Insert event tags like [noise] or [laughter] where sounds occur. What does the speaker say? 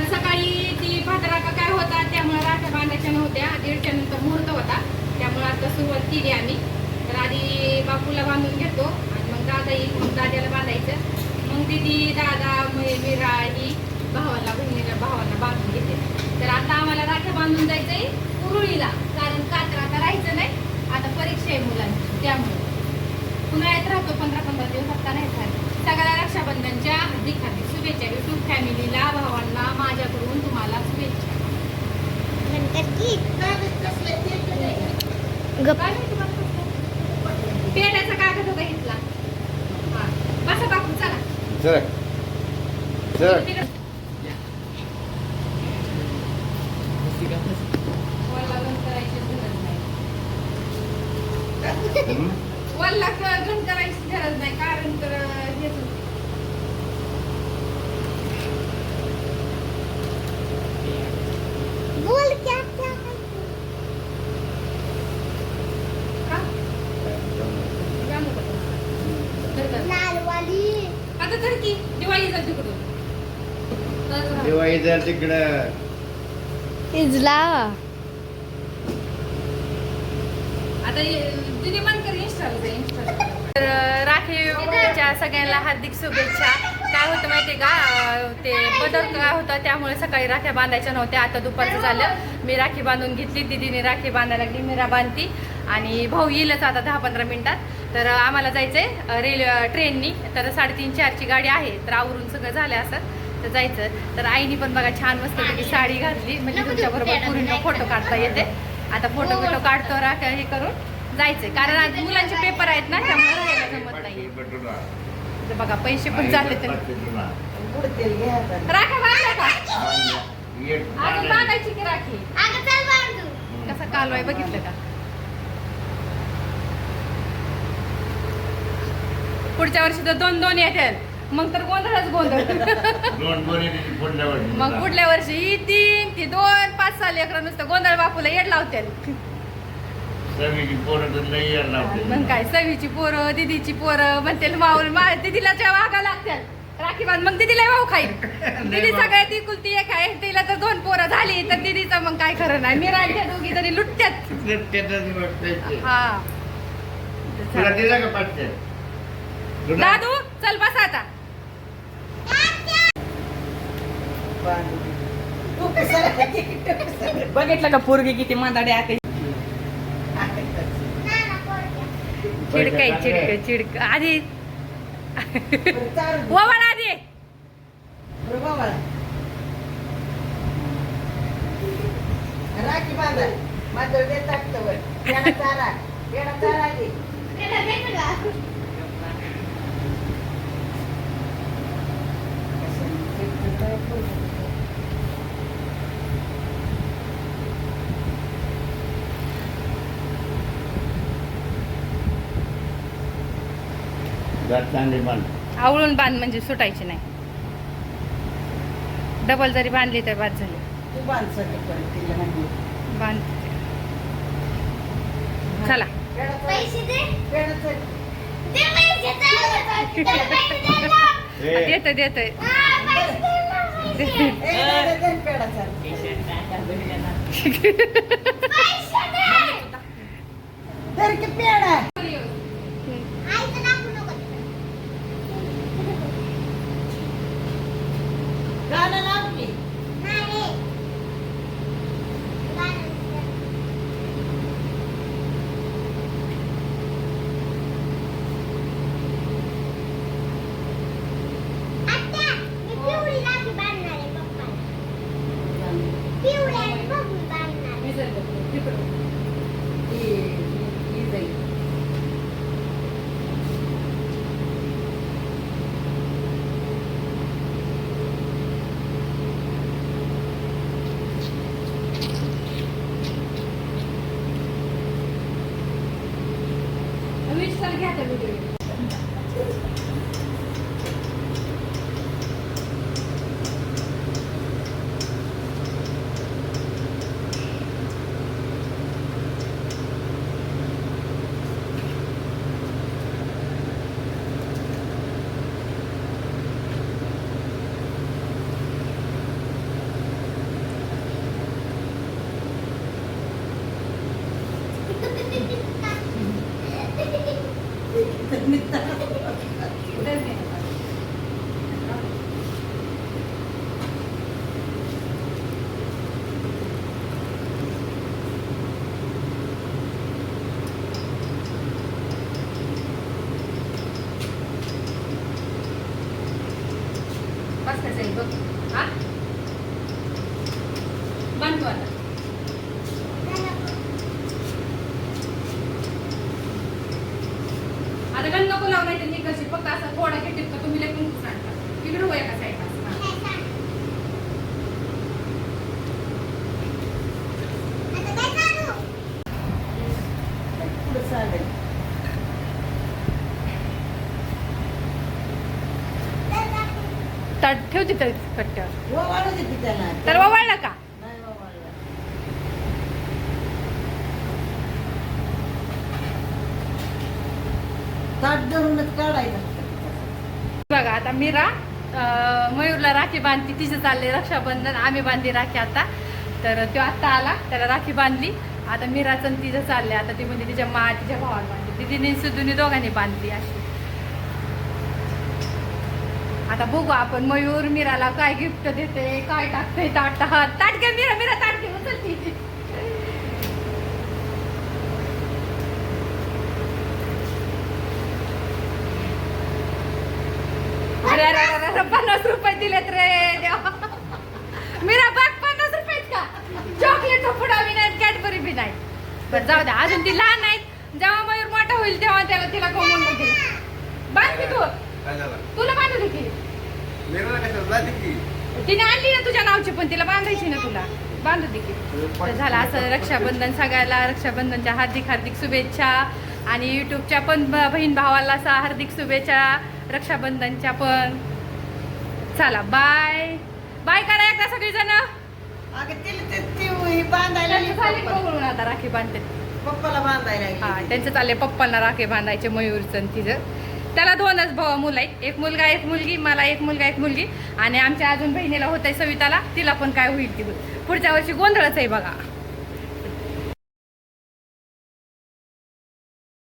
तर सकाळी ती भाद्राका काय होता त्यामुळे राख्या बांधायच्या नव्हत्या. दीडच्या नंतर मुहूर्त होता. त्यामुळे आता सुरुवात केली आम्ही. तर आधी बापूला बांधून घेतो आणि मग दादा येईल मग दाद्याला बांधायचं. मग दिदी दादा मी- मीरा ही भावाला बहिणीला भावाला बांधून घेते तर आता आम्हाला राख्या बांधून जायचंय कुरुळीला कारण कात्र आता राहायचं नाही आता परीक्षा आहे मुलांची त्यामुळे उन्हाळ्यात राहतो पंधरा पंधरा दिवस आता नाही झालं सगळ्या रक्षाबंधनच्या हार्दिक हार्दिक शुभेच्छा युट्यूब फॅमिलीला भावांना माझ्याकडून तुम्हाला शुभेच्छा कसं? पेढ्याचा कागद होता घेतला हा. बसा बापू चला चल. वल्ला गण करायची गरज नाही कारण तर हेच होतं. बोल क्या क्या का? जाणू का तुम्हाला? तर कर. लालवाली आता तर की दिवाळी जाते तिकडून तिकडं. इजला. आता दिदी मन कर इंस्टाला सगळ्यांना हार्दिक शुभेच्छा. काय होतं माहितीये का? ते बदल काय होता त्यामुळे सकाळी राख्या बांधायच्या नव्हत्या आता दुपारचं झालं. मी राखी बांधून घेतली दिदीने राखी बांधायला लागली मीरा बांधती. आणि भाऊ येईलच आता दहा पंधरा मिनिटात. तर आम्हाला जायचंय अं, रेल ट्रेननी तर साडेतीन चारची गाडी आहे तर आवरून सगळं झालं असं. तर जायचं. तर आईनी पण बघा छान मस्त की साडी घातली. म्हणजे तुमच्या बरोबर पूर्ण फोटो काढता येते. आता फोटो बिटो काढतो राख हे करून. जायचंय. कारण आज मुलांचे पेपर आहेत ना त्यामुळे जमत नाही. तर बघा पैसे पण झाले तर. राखा बांधल्या का? अजून बांधायची की राखी? बांधू. कसा कालवाय बघितलं का? पुढच्या वर्षी तर दोन दोन येतील मग तर गोंधळच गोंधळ दोन दोन येते पुढल्या वर्षी मग पुढल्या वर्षी ही तीन ती दोन पाच साल लेकरं नुसतं गोंधळ बापूला येड लावतील सगळी पोरं तर लई यायला लावते. मग काय सवीची पोरं दिदीची पोरं म्हणतील माऊल मा दिदीला त्या वागा लागतात राखी बांध मग दिदीला भाऊ खाईल [laughs] दिदी. सगळ्यात ती कुलती एक आहे तिला तर दोन पोरं झाली तर दिदीचं मग काय खरं नाही मी राहिल्या दोघी तरी लुटत्यात वाटतंय. हा तुला दिलं का पाचशे तुला? दादू चल बस आता बघितलं का पोरगी किती मांदाडे आता चिडकाय चिडक चिडक आधी. ववाड आधी. राखी बांधा. टाकतं वर चारा. चारा दे [laughs] जात चांगली बांध. आवळून बांध म्हणजे सुटायची नाही डबल जरी बांधली तर बाद झाली तू बांध सगळं परत तिला म्हणजे बांध चला येणा चारा- पैसे दे येणा चारा. दे पैसे चल चल पैसे दे ना. ए, देतोय देतोय हा, पैसे दे ना, पैसे. ए, दादा, दे ना पेढा चारा. पैसे दे. धर की पेढा आईचं बघ. हा? बंद आता आता गण नको लावलाय त्यांनी कशी फक्त असं थोडा घेतील टिपका तुम्ही लेखून कुठं आणता तिकडे होया का साईड ताट ठेव तिथं कट्ट्यावर. हो वाढू दे की त्याला. तर वळला का? नाही वाढला. ताट धरूनच काढायचं. बघा आता मीरा अं, मयूरला राखी बांधती तिचे चालले रक्षाबंधन आम्ही बांधली राखी आता. तर तो आत्ता आला त्याला राखी बांधली. आता मीराचं आणि तिचं चाललंय आता ती म्हणजे तिच्या मा तिच्या भावाला बांधली दिदीने सुद्धूने दोघांनी बांधली अशी. आता बघू आपण मयूर मीराला काय गिफ्ट देते काय टाकते ताट ताट घे मीरा मीरा ताट घे उचलती पन्नास रुपये दिलेत रे देवा. मीरा बघ पन्नास रुपयेच का? चॉकलेट पुडा बी नाही कॅडबरी बी नाही बरं जाऊ द्या अजून ती लहान आहेत. जेव्हा मयूर मोठा होईल तेव्हा त्याला तिला कमवून बांध की तू? तुला बांधू की तिने आणली ना तुझ्या नावची पण तिला बांधायची ना तुला. बांधू दे की. तर झालं असं रक्षाबंधन सगळ्याला रक्षाबंधनच्या हार्दिक हार्दिक शुभेच्छा. आणि युट्यूबच्या पण बहीण भावाला असा हार्दिक शुभेच्छा रक्षाबंधनच्या पण. चला बाय बाय करा एकदा सगळीजण. ही पप्पाला. बघून आता राखी बांधते. पप्पाला बांधायला हा त्यांचं चाललंय पप्पांना राखी बांधायचे मयूरचं तिचं. त्याला दोनच भाऊ मुलं आहेत. एक मुलगा एक मुलगी मला एक मुलगा एक मुलगी. आणि आमच्या अजून बहिणीला होत आहे सविताला. तिला पण काय होईल ती. पुढच्या वर्षी गोंधळच आहे बघा.